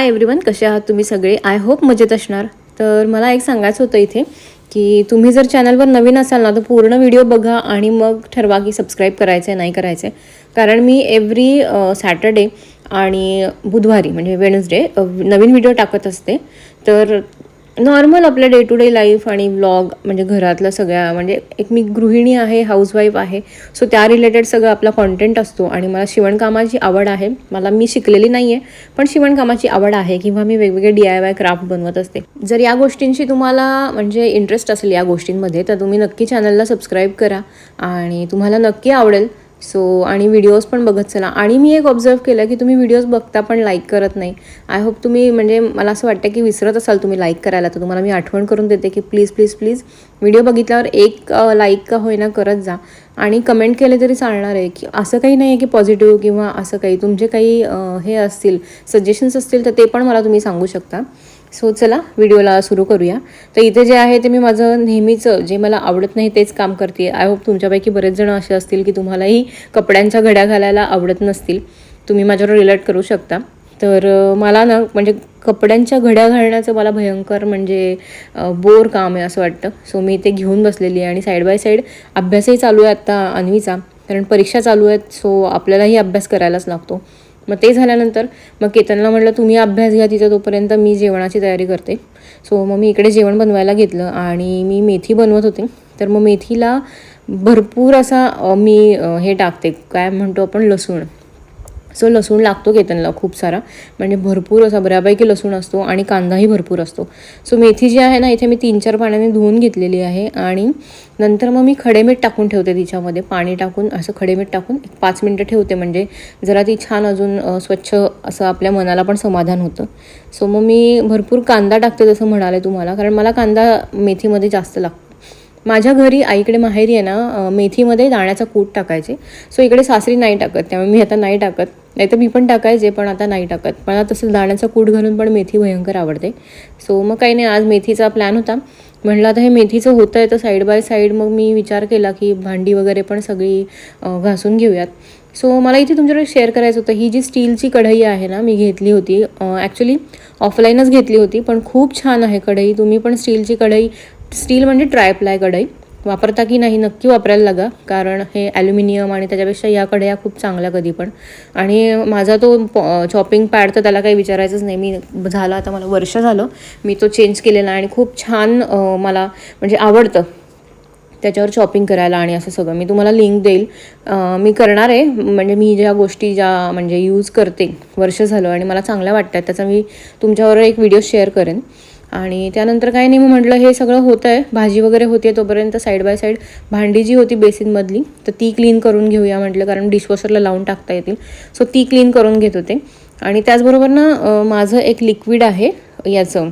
Hi everyone कसे आहात तुम्ही सगळे? आय होप मजेत असणार. तर मला एक सांगायचं होतं इथे की तुम्ही जर चॅनलवर नवीन असाल ना तर पूर्ण व्हिडिओ बघा आणि मग ठरवा की सबस्क्राईब करायचं आहे नाही करायचं आहे कारण मी एव्हरी सॅटर्डे आणि बुधवारी म्हणजे वेनसडे नवीन व्हिडिओ टाकत असते. तर नॉर्मल आपल्या डे टू डे लाईफ आणि व्लॉग म्हणजे घरातलं सगळ्या म्हणजे एक मी गृहिणी आहे हाऊसवाईफ आहे सो त्या रिलेटेड सगळं आपला कॉन्टेंट असतो. आणि मला शिवणकामाची आवड आहे. मला मी शिकलेली नाही आहे पण शिवणकामाची आवड आहे किंवा मी वेगवेगळे डी आय वाय क्राफ्ट बनवत असते. जर या गोष्टींशी तुम्हाला म्हणजे इंटरेस्ट असेल या गोष्टींमध्ये तर तुम्ही नक्की चॅनलला सबस्क्राईब करा. आणि तुम्हाला नक्की आवडेल सो आणि व्हिडिओज पण बघत चला. आणि मी एक ऑब्झर्व केलं की तुम्ही व्हिडिओज बघता पण लाईक करत नाही. आय होप तुम्ही म्हणजे मला असं वाटतं की विसरत असाल तुम्ही लाईक करायला तर तुम्हाला मी आठवण करून देते की प्लीज प्लीज प्लीज व्हिडिओ बघितल्यावर एक लाईक का होईना करत जा. आणि कमेंट केले तरी चालणार आहे की असं काही नाही आहे की पॉझिटिव्ह किंवा असं काही. तुमचे काही हे असतील सजेशन्स असतील तर ते पण मला तुम्ही सांगू शकता. सो चला व्हिडिओला सुरू करूया. तर इथे जे आहे ते मी माझं नेहमीचं जे मला आवडत नाही तेच काम करते. आय होप तुमच्यापैकी बरेच जण असे असतील की तुम्हालाही कपड्यांच्या घड्या घालायला आवडत नसतील. तुम्ही माझ्यावर रिलेट करू शकता. तर मला ना म्हणजे कपड्यांच्या घड्या घालण्याचं मला भयंकर म्हणजे बोर काम आहे असं वाटतं. सो मी ते घेऊन बसलेली आहे आणि साईड बाय साईड अभ्यासही चालू आहे आत्ता अन्वीचा. कारण परीक्षा चालू आहेत सो आपल्यालाही अभ्यास करायलाच लागतो. मग ते झाल्यानंतर मग केतनला म्हटलं तुम्ही अभ्यास घ्या तिथं तोपर्यंत मी जेवणाची तयारी करते. सो मग मी इकडे जेवण बनवायला घेतलं आणि मी मेथी बनवत होते. तर मग मेथीला भरपूर असा मी हे टाकते. काय म्हणतो आपण? लसूण. सो लसूण लागतो केतनला खूप सारा. म्हणजे भरपूर असा बऱ्यापैकी लसूण असतो आणि कांदाही भरपूर असतो. सो मेथी जी आहे ना इथे मी तीन चार पाण्याने धुवून घेतलेली आहे आणि नंतर मग मी खडेमीठ टाकून ठेवते तिच्यामध्ये. पाणी टाकून असं खडेमीठ टाकून एक पाच मिनटं ठेवते. म्हणजे जरा ती छान अजून स्वच्छ असं आपल्या मनाला पण समाधान होतं. सो मग मी भरपूर कांदा टाकते जसं म्हणाले तुम्हाला. कारण मला कांदा मेथीमध्ये जास्त लागतो. माझ्या घरी आईकडे माहेरी आहे ना मेथीमध्ये दाण्याचा कूट टाकायचे. सो इकडे सासरी नाही टाकत त्यामुळे मी आता नाही टाकत. नाही तर मी पण टाकायचे पण आता नाही टाकत. मला तसं दाण्याचा कूट घालून पण मेथी भयंकर आवडते. सो मग काही नाही आज मेथीचा प्लॅन होता. म्हटलं आता हे मेथीचं होतं आहे तर साईड बाय साईड मग मी विचार केला की भांडी वगैरे पण सगळी घासून घेऊयात. सो मला इथे तुमच्याकडे शेअर करायचं होतं. ही जी स्टीलची कढई आहे ना मी घेतली होती. ॲक्च्युली ऑफलाईनच घेतली होती पण खूप छान आहे कढई. तुम्ही पण स्टीलची कढई स्टील म्हणजे ट्रायप्लाय कढई. वापरता की नाही नक्की वापरायला लागा कारण हे ॲल्युमिनियम आणि त्याच्यापेक्षा या कढया खूप चांगल्या कधी पण. आणि माझा तो चॉपिंग पॅड तर त्याला काही विचारायचंच नाही. मी झाला आता मला वर्ष झालं. मी तो चेंज केलेला आणि खूप छान मला म्हणजे आवडतं त्याच्यावर शॉपिंग करायला आणि असं सगळं. मी तुम्हाला लिंक देईल. मी करणार आहे. म्हणजे मी ज्या गोष्टी ज्या म्हणजे यूज करते वर्ष झालं आणि मला चांगल्या वाटतात त्याचा मी तुमच्यावर एक व्हिडिओ शेअर करेन. आणि त्यानंतर काय नाही मी म्हटलं हे सगळं होतं आहे भाजी वगैरे होते तोपर्यंत साईड बाय साईड भांडी जी होती बेसिनमधली तर ती क्लीन करून घेऊया म्हटलं कारण डिशवॉशरला लावून टाकता येतील. सो ती क्लीन करून घेत होते. आणि त्याचबरोबर ना माझं एक लिक्विड आहे याचं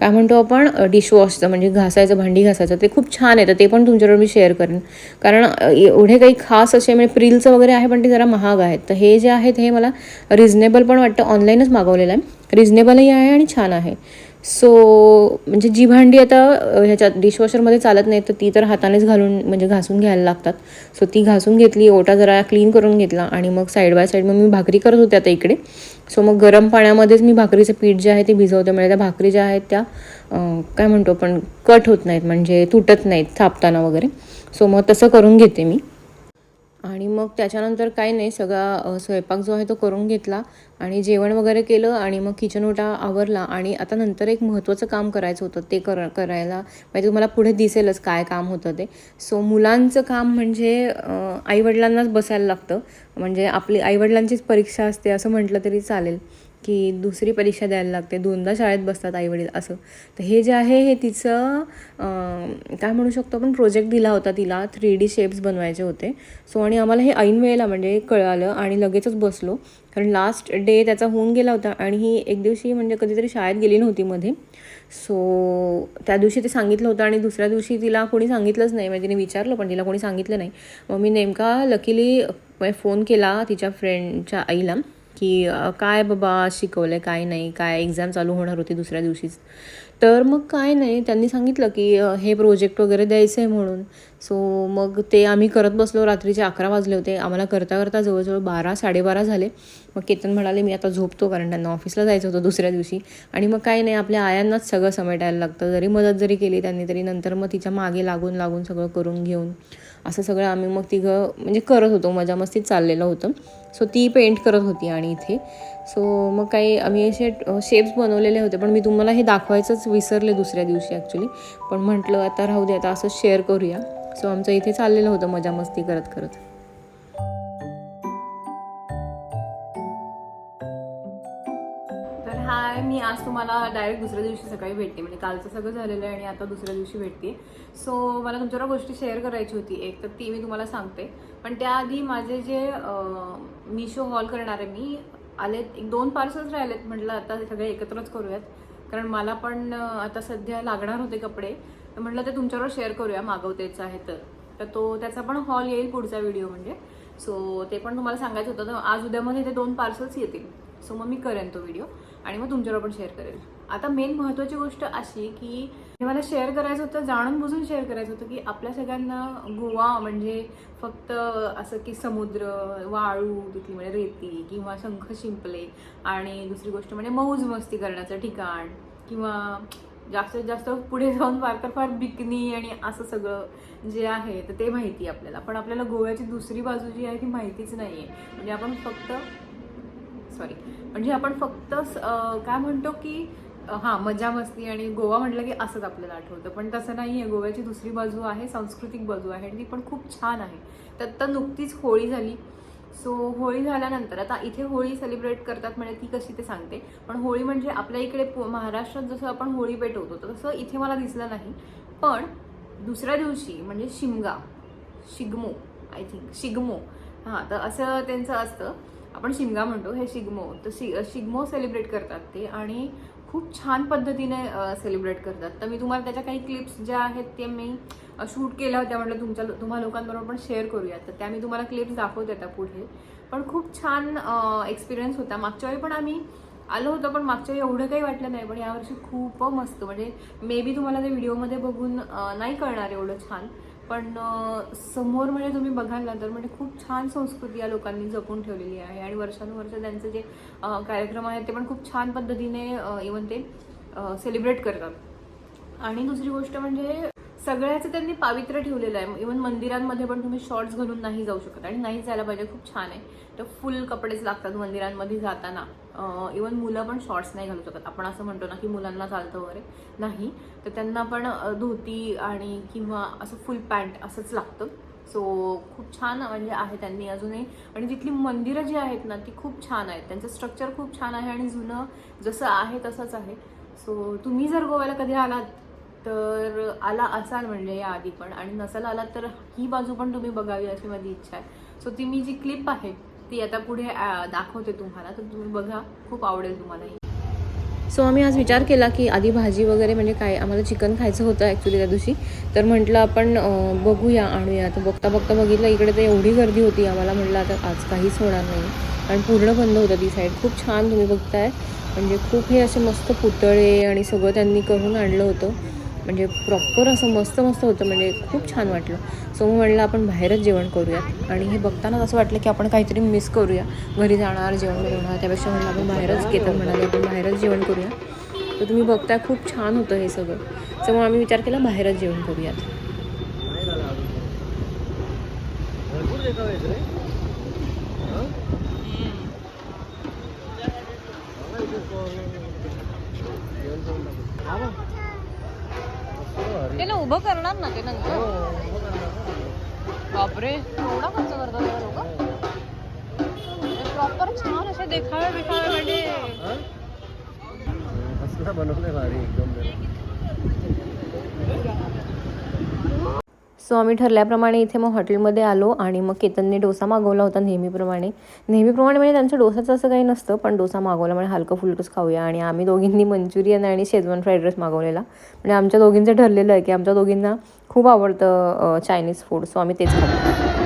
काय म्हणतो आपण डिशवॉशचं म्हणजे घासायचं भांडी घासायचं ते खूप छान येतं ते पण तुमच्याबरोबर मी शेअर करेन. कारण एवढे काही खास असे म्हणजे प्रिलचं वगैरे आहे पण ते जरा महाग आहेत. तर हे जे आहेत हे मला रिझनेबल पण वाटतं ऑनलाईनच मागवलेलं आहे. रिझनेबलही आहे आणि छान आहे. सो म्हणजे जी भांडी आता ह्याच्यात डिशवॉशरमध्ये चालत नाही तर ती तर हातानेच घालून म्हणजे घासून घ्यायला लागतात. सो ती घासून घेतली ओटा जरा क्लीन करून घेतला आणि मग साईड बाय साईड मग मी भाकरी करत होते आता इकडे. सो मग गरम पाण्यामध्येच मी भाकरीचं पीठ जे आहे ते भिजवते. म्हणजे त्या भाकरी ज्या आहेत त्या काय म्हणतो आपण कट होत नाहीत म्हणजे तुटत नाहीत थापताना वगैरे. सो मग तसं करून घेते मी. आणि मग त्याच्यानंतर काही नाही सगळा स्वयंपाक जो आहे तो करून घेतला आणि जेवण वगैरे केलं आणि मग किचन ओटा आवरला आणि आता नंतर एक महत्त्वाचं काम करायचं होतं ते कर करायला. म्हणजे तुम्हाला पुढे दिसेलच काय काम होतं ते. सो मुलांचं काम म्हणजे आईवडिलांनाच बसायला लागतं. म्हणजे आपली आईवडिलांचीच परीक्षा असते असं म्हटलं तरी चालेल. की दुसरी परीक्षा द्यायला लागते. दोनदा शाळेत बसतात आईवडील असं. तर हे जे आहे हे तिचं काय म्हणू शकतो आपण प्रोजेक्ट दिला होता तिला. थ्री डी शेप्स बनवायचे होते. सो आणि आम्हाला हे ऐन वेळेला म्हणजे कळालं आणि लगेचच बसलो. कारण लास्ट डे त्याचा होऊन गेला होता आणि ही एक दिवशी म्हणजे कधीतरी शाळेत गेली नव्हती मध्ये. सो त्या दिवशी ते सांगितलं होतं आणि दुसऱ्या दिवशी तिला कोणी सांगितलंच नाही. म्हणजे तिने विचारलं पण तिला कोणी सांगितलं नाही. मग मी नेमका लकीली फोन केला तिच्या फ्रेंडच्या आईला. की काय बाबा शिकवलं आहे काय नाही काय एक्झाम चालू होणार होती दुसऱ्या दिवशीच. तर मग काय नाही त्यांनी सांगितलं की हे प्रोजेक्ट वगैरे द्यायचं आहे म्हणून. सो मग ते आम्ही करत बसलो रात्रीचे अकरा वाजले होते. आम्हाला करता करता जवळजवळ बारा साडेबारा झाले. मग केतन म्हणाले मी आता झोपतो कारण त्यांना ऑफिसला जायचं होतं दुसऱ्या दिवशी. आणि मग काय नाही आपल्या आयांनाच सगळं समेटायला लागतं. जरी मदत जरी केली त्यांनी तरी नंतर मग तिच्यामागे लागून लागून सगळं करून घेऊन. असं सगळं आम्ही मग तिघं म्हणजे करत होतो. मजा मस्तीत चाललेलं होतं. सो ती पेंट करत होती आणि इथे. सो मग काही आम्ही असे शेप्स बनवलेले होते. पण मी तुम्हाला हे दाखवायचंच विसरले दुसऱ्या दिवशी ॲक्च्युली पण म्हटलं आता राहू दे आता असं शेअर करूया. सो आमचं इथे चाललेलं होतं मजा मस्ती करत करत. हाय मी आज तुम्हाला डायरेक्ट दुसऱ्या दिवशी सकाळी भेटते. म्हणजे कालचं सगळं झालेलं आहे आणि आता दुसऱ्या दिवशी भेटते. सो मला तुमच्यावर गोष्टी शेअर करायची होती. एक तर ती मी तुम्हाला सांगते. पण त्याआधी माझे जे मिशो हॉल करणार आहे मी आलेत एक दोन पार्सल्स राहिलेत. म्हटलं आता सगळे एकत्रच करूयात. कारण मला पण आता सध्या लागणार होते कपडे. तर म्हटलं ते तुमच्यावर शेअर करूया मागवतेचं आहे तर. तर तो त्याचा पण हॉल येईल पुढचा व्हिडिओ म्हणजे. सो ते पण तुम्हाला सांगायचं होतं. तर आज उद्यामध्ये ते दोन पार्सल्स येतील. सो मग मी करेन तो व्हिडिओ आणि मग तुमच्यावर पण शेअर करेल. आता मेन महत्त्वाची गोष्ट अशी की हे मला शेअर करायचं होतं जाणून बुजून शेअर करायचं होतं की आपल्या सगळ्यांना गोवा म्हणजे फक्त असं की समुद्र वाळू तिथली म्हणजे रेती किंवा शंख शिंपले आणि दुसरी गोष्ट म्हणजे मौज मस्ती करण्याचं ठिकाण किंवा जास्तीत जास्त पुढे जाऊन फार तर फार बिकनी आणि असं सगळं. जे आहे तर ते माहिती आहे आपल्याला. पण आपल्याला गोव्याची दुसरी बाजू जी आहे ती माहितीच नाही आहे म्हणजे आपण फक्त सॉरी म्हणजे आपण फक्त स- काय म्हणतो की हां मजा मस्ती आणि गोवा म्हटलं की असंच आपल्याला आठवतं. पण तसं नाही आहे गोव्याची दुसरी बाजू आहे सांस्कृतिक बाजू आहे आणि ती पण खूप छान आहे. तर आत्ता नुकतीच होळी झाली. सो होळी झाल्यानंतर आता इथे होळी सेलिब्रेट करतात म्हणजे ती कशी ते सांगते. पण होळी म्हणजे आपल्या इकडे पु- महाराष्ट्रात जसं आपण होळी पेटवतो तर तसं इथे मला दिसलं नाही. पण दुसऱ्या दिवशी म्हणजे शिमगा शिगमो आय थिंक शिगमो. हां तर असं त्यांचं असतं. आपण शिमगा म्हणतो हे शिगमो. तर शि शिगमो सेलिब्रेट करतात ते आणि खूप छान पद्धतीने सेलिब्रेट करतात. तर मी तुम्हाला त्याच्या काही क्लिप्स ज्या आहेत ते मी शूट केल्या होत्या. म्हटलं तुमच्या तुम्हा लोकांबरोबर पण शेअर करूया तर त्या मी तुम्हाला क्लिप्स दाखवते आता पुढे. पण खूप छान एक्सपिरियन्स होता. मागच्या वेळी पण आम्ही आलो होतं पण मागच्या एवढं काही वाटलं नाही पण यावर्षी खूप मस्त. म्हणजे मे बी तुम्हाला ते व्हिडिओमध्ये बघून नाही कळणार एवढं छान. पण समोर म्हणजे तुम्ही बघाल ना तर म्हणजे खूप छान संस्कृती या लोकांनी जपून ठेवलेली आहे. आणि वर्षानुवर्ष त्यांचे जे कार्यक्रम आहेत ते पण खूप छान पद्धतीने इवन ते सेलिब्रेट करतात. आणि दुसरी गोष्ट म्हणजे सगळ्याचं त्यांनी पावित्र्य ठेवलेलं आहे. इवन मंदिरांमध्ये पण तुम्ही शॉर्ट्स घालून नाही जाऊ शकत. आणि नाही जायला पाहिजे खूप छान आहे. तर फुल कपडेच लागतात मंदिरांमध्ये जाताना. इवन मुलं पण शॉर्ट्स नाही घालू शकत. आपण असं म्हणतो ना की मुलांना चालतं वगैरे नाही. तर त्यांना पण धोती आणि किंवा असं फुल पॅन्ट असंच लागतं. सो खूप छान म्हणजे आहे त्यांनी अजूनही आणि तिथली मंदिरं जी आहेत ना ती खूप छान आहेत. त्यांचं स्ट्रक्चर खूप छान आहे आणि जुनं जसं आहे तसंच आहे. सो तुम्ही जर गोव्याला कधी आलात तर आला असाल म्हणजे या आधी पण. आणि नसाल आलात तर ही बाजू पण तुम्ही बघावी अशी माझी इच्छा आहे. सो ती मी जी क्लिप आहे ती आता पुढे दाखवते तुम्हाला. तर तुम्ही बघा खूप आवडेल तुम्हाला ही. सो आम्ही आज विचार केला की आधी भाजी वगैरे म्हणजे काय आम्हाला चिकन खायचं होतं ॲक्च्युली त्या दिवशी. तर म्हटलं आपण बघूया आणूया. तर बघता बघता बघितलं इकडे तर एवढी गर्दी होती आम्हाला. म्हटलं आता आज काहीच होणार नाही. कारण पूर्ण बंद होतं ती साईड खूप छान तुम्ही बघताय. म्हणजे खूप हे असे मस्त पुतळे आणि सगळं त्यांनी करून आणलं होतं. म्हणजे प्रॉपर असं मस्त मस्त होतं. म्हणजे खूप छान वाटलं. सो मग म्हणलं आपण बाहेरच जेवण करूयात आणि हे बघतानाच असं वाटलं की आपण काहीतरी मिस करूया. घरी जाणार जेवण बनवणार त्यापेक्षा म्हणलं आपण बाहेरच घेतात म्हणाले आपण बाहेरच जेवण करूया. तर तुम्ही बघताय खूप छान होतं हे सगळं. तर मग आम्ही विचार केला बाहेरच जेवण करूयात. हं? हा उभं करणार ना ते हो, नंतर. उभं करणार ना. बापरे एवढा खर्च करतात लोक. प्रॉपर छान असे देखावे बिखावे म्हणजे बनवलंय भारी एकदम. सो आम्ही ठरल्याप्रमाणे इथे मग हॉटेलमध्ये आलो आणि मग केतनने डोसा मागवला होता नेहमीप्रमाणे. नेहमीप्रमाणे म्हणजे त्यांच्या डोसाचं असं काही नसतं पण डोसा मागवला म्हणजे हलकं फुलकंच खाऊया. आणि आम्ही दोघींनी मंचुरियन आणि शेजवान फ्राईड राईस मागवलेला. म्हणजे आमच्या दोघींचं ठरलेलं आहे की आमच्या दोघींना खूप आवडतं चायनीज फूड सो आम्ही तेच खातो.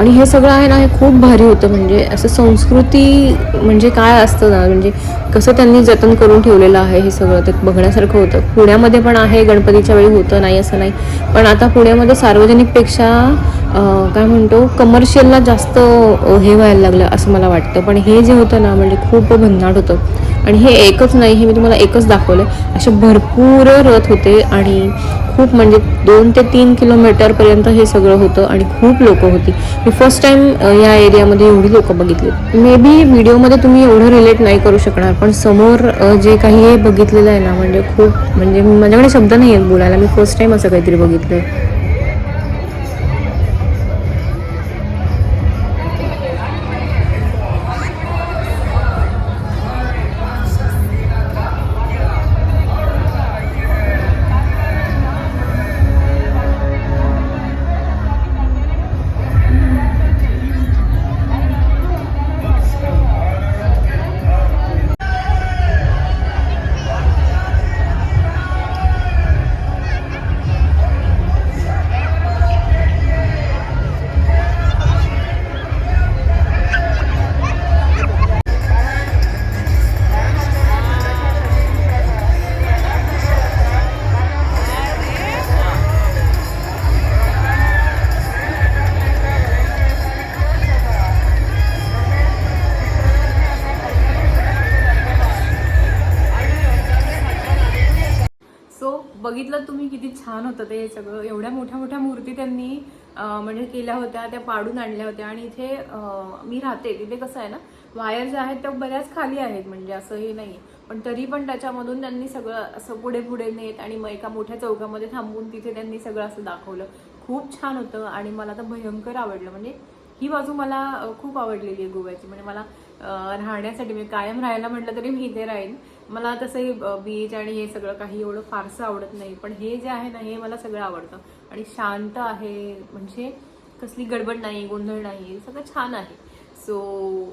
आणि हे सगळं आहे ना हे खूप भारी होतं. म्हणजे असं संस्कृती म्हणजे काय असतं ना म्हणजे कसं त्यांनी जतन करून ठेवलेलं आहे हे सगळं. ते बघण्यासारखं होतं. पुण्यामध्ये पण आहे गणपतीच्या वेळी होतं नाही असं नाही. पण आता पुण्यामध्ये सार्वजनिकपेक्षा काय म्हणतो कमर्शियलला जास्त हे व्हायला लागलं असं मला वाटतं. पण हे जे होतं ना म्हणजे खूप भन्नाट होतं. आणि हे एकच नाही हे मी तुम्हाला एकच दाखवलं आहे असे भरपूर रथ होते आणि खूप म्हणजे दोन ते तीन किलोमीटरपर्यंत हे सगळं होतं आणि खूप लोक होती. मी फर्स्ट टाईम या एरियामध्ये एवढी लोक बघितली. मे बी व्हिडिओमध्ये तुम्ही एवढं रिलेट नाही करू शकणार पण समोर जे काही हे बघितलेलं आहे ना म्हणजे खूप म्हणजे माझ्याकडे शब्द नाही आहेत बोलायला. मी फर्स्ट टाईम असं काहीतरी बघितलं आहे बघितलं तुम्ही किती छान होतं ते सगळं. एवढ्या मोठ्या मोठ्या मूर्ती त्यांनी म्हणजे केल्या होत्या त्या पाडून आणल्या होत्या. आणि इथे मी राहते. तिथे कसं आहे ना वायर ज्या आहेत त्या बऱ्याच खाली आहेत. म्हणजे असं हे नाही पण तरी पण त्याच्यामधून त्यांनी सगळं असं पुढे पुढे नेत आणि मग एका मोठ्या चौकामध्ये थांबून तिथे त्यांनी सगळं असं दाखवलं. खूप छान होतं आणि मला तर भयंकर आवडलं. म्हणजे ही बाजू मला खूप आवडलेली आहे गोव्याची. म्हणजे मला राहण्यासाठी मी कायम राहायला म्हटलं तरी मी इथे राहीन. मला तसंही बीच आणि हे सगळं काही एवढं फारसं आवडत नाही. पण हे जे आहे ना हे मला सगळं आवडतं. आणि शांत आहे म्हणजे कसली गडबड नाही गोंधळ नाही सगळं छान आहे. सो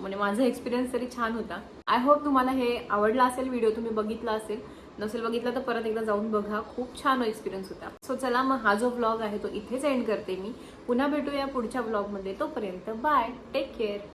म्हणजे माझा एक्सपिरियन्स तरी छान होता. आय होप तुम्हाला हे आवडला असेल व्हिडिओ तुम्ही बघितला असेल. नसेल बघितला तर परत एकदा जाऊन बघा. खूप छान एक्सपिरियन्स होता. सो चला मग हा जो ब्लॉग आहे तो इथेच एंड करते मी. पुन्हा भेटूया पुढच्या ब्लॉगमध्ये तोपर्यंत बाय टेक केअर